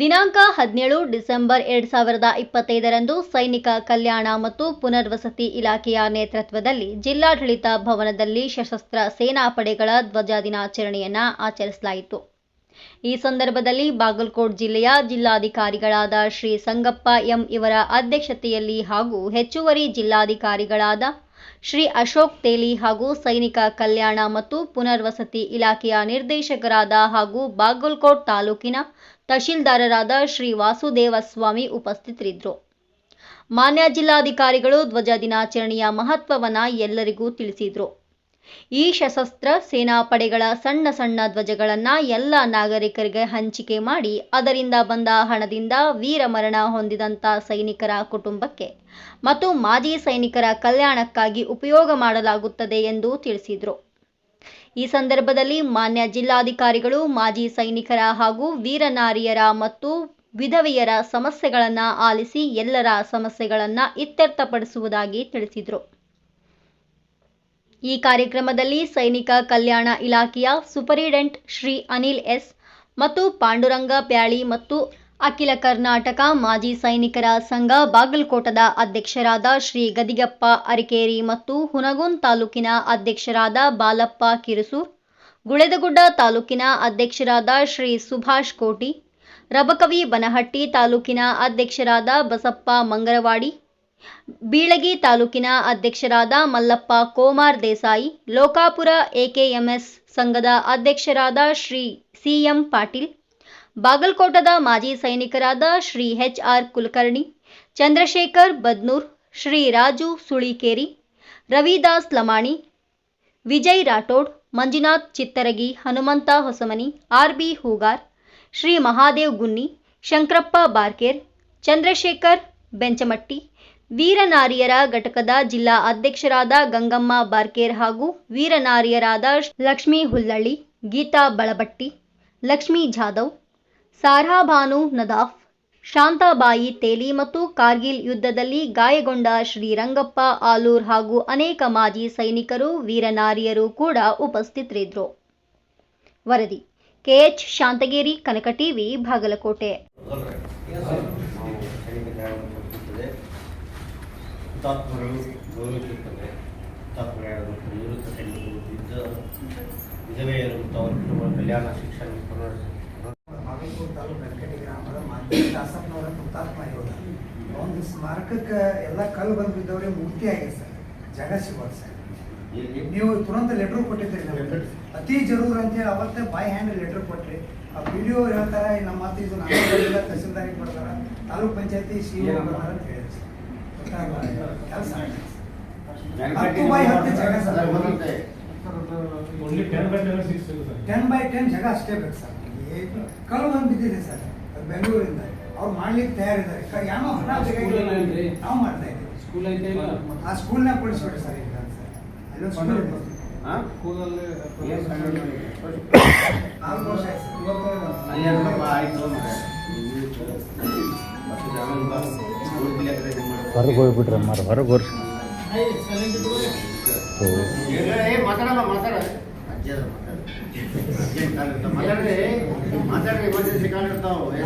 ದಿನಾಂಕ ಹದಿನೇಳು ಡಿಸೆಂಬರ್ ಎರಡ್ ಸಾವಿರದ ಇಪ್ಪತ್ತೈದರಂದು ಸೈನಿಕ ಕಲ್ಯಾಣ ಮತ್ತು ಪುನರ್ವಸತಿ ಇಲಾಖೆಯ ನೇತೃತ್ವದಲ್ಲಿ ಜಿಲ್ಲಾಡಳಿತ ಭವನದಲ್ಲಿ ಸಶಸ್ತ್ರ ಸೇನಾ ಪಡೆಗಳ ಧ್ವಜ ದಿನಾಚರಣೆಯನ್ನ ಆಚರಿಸಲಾಯಿತು. ಈ ಸಂದರ್ಭದಲ್ಲಿ ಬಾಗಲಕೋಟ್ ಜಿಲ್ಲೆಯ ಜಿಲ್ಲಾಧಿಕಾರಿಗಳಾದ ಶ್ರೀ ಸಂಗಪ್ಪ ಎಂ ಇವರ ಅಧ್ಯಕ್ಷತೆಯಲ್ಲಿ ಹಾಗೂ ಹೆಚ್ಚುವರಿ ಜಿಲ್ಲಾಧಿಕಾರಿಗಳಾದ ಶ್ರೀ ಅಶೋಕ್ ತೇಲಿ ಹಾಗೂ ಸೈನಿಕ ಕಲ್ಯಾಣ ಮತ್ತು ಪುನರ್ವಸತಿ ಇಲಾಖೆಯ ನಿರ್ದೇಶಕರಾದ ಹಾಗೂ ಬಾಗಲಕೋಟ್ ತಾಲೂಕಿನ ತಹಶೀಲ್ದಾರರಾದ ಶ್ರೀ ವಾಸುದೇವಸ್ವಾಮಿ ಉಪಸ್ಥಿತರಿದ್ದರು. ಮಾನ್ಯ ಜಿಲ್ಲಾಧಿಕಾರಿಗಳು ಧ್ವಜ ದಿನಾಚರಣೆಯ ಮಹತ್ವವನ್ನು ಎಲ್ಲರಿಗೂ ತಿಳಿಸಿದರು. ಈ ಸಶಸ್ತ್ರ ಸೇನಾಪಡೆಗಳ ಸಣ್ಣ ಸಣ್ಣ ಧ್ವಜಗಳನ್ನ ಎಲ್ಲ ನಾಗರಿಕರಿಗೆ ಹಂಚಿಕೆ ಮಾಡಿ ಅದರಿಂದ ಬಂದ ಹಣದಿಂದ ವೀರಮರಣ ಹೊಂದಿದಂಥ ಸೈನಿಕರ ಕುಟುಂಬಕ್ಕೆ ಮತ್ತು ಮಾಜಿ ಸೈನಿಕರ ಕಲ್ಯಾಣಕ್ಕಾಗಿ ಉಪಯೋಗ ಮಾಡಲಾಗುತ್ತದೆ ಎಂದು ತಿಳಿಸಿದರು. ಈ ಸಂದರ್ಭದಲ್ಲಿ ಮಾನ್ಯ ಜಿಲ್ಲಾಧಿಕಾರಿಗಳು, ಮಾಜಿ ಸೈನಿಕರ ಹಾಗೂ ವೀರನಾರಿಯರ ಮತ್ತು ವಿಧವೆಯರ ಸಮಸ್ಯೆಗಳನ್ನು ಆಲಿಸಿ ಎಲ್ಲರ ಸಮಸ್ಯೆಗಳನ್ನು ಇತ್ಯರ್ಥಪಡಿಸುವುದಾಗಿ ತಿಳಿಸಿದರು. ಈ ಕಾರ್ಯಕ್ರಮದಲ್ಲಿ ಸೈನಿಕ ಕಲ್ಯಾಣ ಇಲಾಖೆಯ ಸೂಪರಿಡೆಂಟ್ ಶ್ರೀ ಅನಿಲ್ ಎಸ್ ಮತ್ತು ಪಾಂಡುರಂಗ ಪ್ಯಾಳಿ ಮತ್ತು ಅಖಿಲ ಕರ್ನಾಟಕ ಮಾಜಿ ಸೈನಿಕರ ಸಂಘ ಬಾಗಲಕೋಟದ ಅಧ್ಯಕ್ಷರಾದ ಶ್ರೀ ಗದಿಗಪ್ಪ ಅರಿಕೇರಿ ಮತ್ತು ಹುನಗುನ್ ತಾಲೂಕಿನ ಅಧ್ಯಕ್ಷರಾದ ಬಾಲಪ್ಪ ಕಿರುಸೂರ್ ಗುಳೆದಗುಡ್ಡ ತಾಲೂಕಿನ ಅಧ್ಯಕ್ಷರಾದ ಶ್ರೀ ಸುಭಾಷ್ ಕೋಟಿ, ರಬಕವಿ ಬನಹಟ್ಟಿ ತಾಲೂಕಿನ ಅಧ್ಯಕ್ಷರಾದ ಬಸಪ್ಪ ಮಂಗರವಾಡಿ ಬೀಳಗಿ ತಾಲೂಕಿನ ಅಧ್ಯಕ್ಷರಾದ ಮಲ್ಲಪ್ಪ ಕೋಮಾರ್ ದೇಸಾಯಿ, ಲೋಕಾಪುರ ಎಕೆಎಂಎಸ್ ಸಂಘದ ಅಧ್ಯಕ್ಷರಾದ ಶ್ರೀ ಸಿಎಂ ಪಾಟೀಲ್, ಬಾಗಲಕೋಟದ ಮಾಜಿ ಸೈನಿಕರಾದ Shri H R Kulkarni, Chandrashekhar Badnur, Shri Raju Sulikeri, Ravidas Lamani, Vijay Rathod, Manjunath Chittaragi, Hanumanta Hosamani R B Hugar, Shri Mahadev Gunni, Shankarappa Barkere, Chandrashekhar Benchamatti ವೀರನಾರಿಯರ ಘಟಕದ ಜಿಲ್ಲಾ ಅಧ್ಯಕ್ಷರಾದ ಗಂಗಮ್ಮ ಬಾರ್ಕೇರ್ ಹಾಗೂ ವೀರನಾರಿಯರಾದ ಲಕ್ಷ್ಮೀ ಹುಲ್ಲಳ್ಳಿ, ಗೀತಾ ಬಳಬಟ್ಟಿ, ಲಕ್ಷ್ಮೀ ಜಾಧವ್, ಸಾರಾಭಾನು ನದಾಫ್, ಶಾಂತಾಬಾಯಿ ತೇಲಿ ಮತ್ತು ಕಾರ್ಗಿಲ್ ಯುದ್ಧದಲ್ಲಿ ಗಾಯಗೊಂಡ ಶ್ರೀರಂಗಪ್ಪ ಆಲೂರ್ ಹಾಗೂ ಅನೇಕ ಮಾಜಿ ಸೈನಿಕರು ವೀರನಾರಿಯರು ಕೂಡ ಉಪಸ್ಥಿತರಿದ್ದರು. ವರದಿ ಕೆಎಚ್ ಶಾಂತಗೇರಿ, ಕನಕ ಟಿವಿ, ಬಾಗಲಕೋಟೆ ನಾವು ಸೈನಿಕ ನ್ಯಾಯವನ್ನು ಕೊಡುತ್ತದೆ ಹುತಾತ್ಮಗಳು ಗೌರವಿಸುತ್ತದೆ ಹುತಾತ್ಮರು ಮತ್ತು ನಿವೃತ್ತ ಸೈನಿಕರು ವಿಧವೆಯರು ಮತ್ತು ಅವರ ಕುಟುಂಬ ಕಲ್ಯಾಣ ಶಿಕ್ಷಣ ಬಾಗಲಕೋಟೆ ತಾಲೂಕು ಗ್ರಾಮದ ಮಾಜಿ ಶಾಸಕನವರ ಹುತಾತ್ಮ ಯೋಧ. ಒಂದು ಸ್ಮಾರಕಕ್ಕೆ ಎಲ್ಲ ಕಲ್ಲು ಬಂದು ಬಿದ್ದವ್ರೆ ಮೂರ್ತಿ ಆಗಿದೆ ಸರ್. ಜಾಗ ಸಿಗೋದು ಸರ್ ನೀವು ತುರಂತ ಲೆಟ್ರ್ ಕೊಟ್ಟಿದ್ದೀರಿ ನಮಗೆ. ಅತಿ ಜರೂರ್ ಅಂತೇಳಿ ಅವತ್ತೇ ಬೈ ಹ್ಯಾಂಡ್ ಲೆಟ್ರ್ ಕೊಟ್ರಿ. ಆ ವಿಡಿಯೋ ಹೇಳ್ತಾರೆ ನಮ್ಮ ಮಾತು ಇದು ನಾನು ತಹಸೀಲ್ದಾರಿಗೆ ಕೊಡ್ತಾರ. ತಾಲೂಕ್ ಪಂಚಾಯತಿ ಸಿ ಬರ್ತಾರ ಅಂತ ಹೇಳಿದ್ರು ಸರ್ ಕೆಲಸ ಹತ್ತು ಬೈ ಹತ್ತು ಜಾಗ ಸರ್ ಟೆನ್ ಬೈ ಟೆನ್ ಜಾಗ ಅಷ್ಟೇ ಬೇಕು ಸರ್ ಕಲ್ಲು ಬಂದು ಬಿದ್ದಿದೆ ಸರ್ ಅದು ಬೆಂಗಳೂರಿಂದ ಅವ್ರು ಮಾಡ್ಲಿಕ್ಕೆ ತಯಾರಿದ್ದಾರೆ ಏನೋ ಏನ್ರಿ? ನಾವು ಮಾಡ್ತಾ ಇದ್ದೀವಿ ಸ್ಕೂಲ್ ಐತೆ ಇಲ್ಲ ಆ ಸ್ಕೂಲ್ನಾಗ ಕೊಡಿಸ್ಬಿಡಿ ಸರ್ ಈಗ ಸರ್ ಅಲ್ಲೊಂದು ಸ್ಕೂಲ್. ಸ್ಕೂಲಲ್ಲಿ ನಾಲ್ಕು ವರ್ಷ ಆಯ್ತು ಹೊರಗೆ ಹೋಗ್ಬಿಟ್ರೆ ಮಾರ ಹೊರಗೆ ಹೊರ ಮಾತಾಡ್ರಿ ಎಮರ್ಜೆನ್ಸಿ ಕಾಲ್ ಇರ್ತಾವೆ.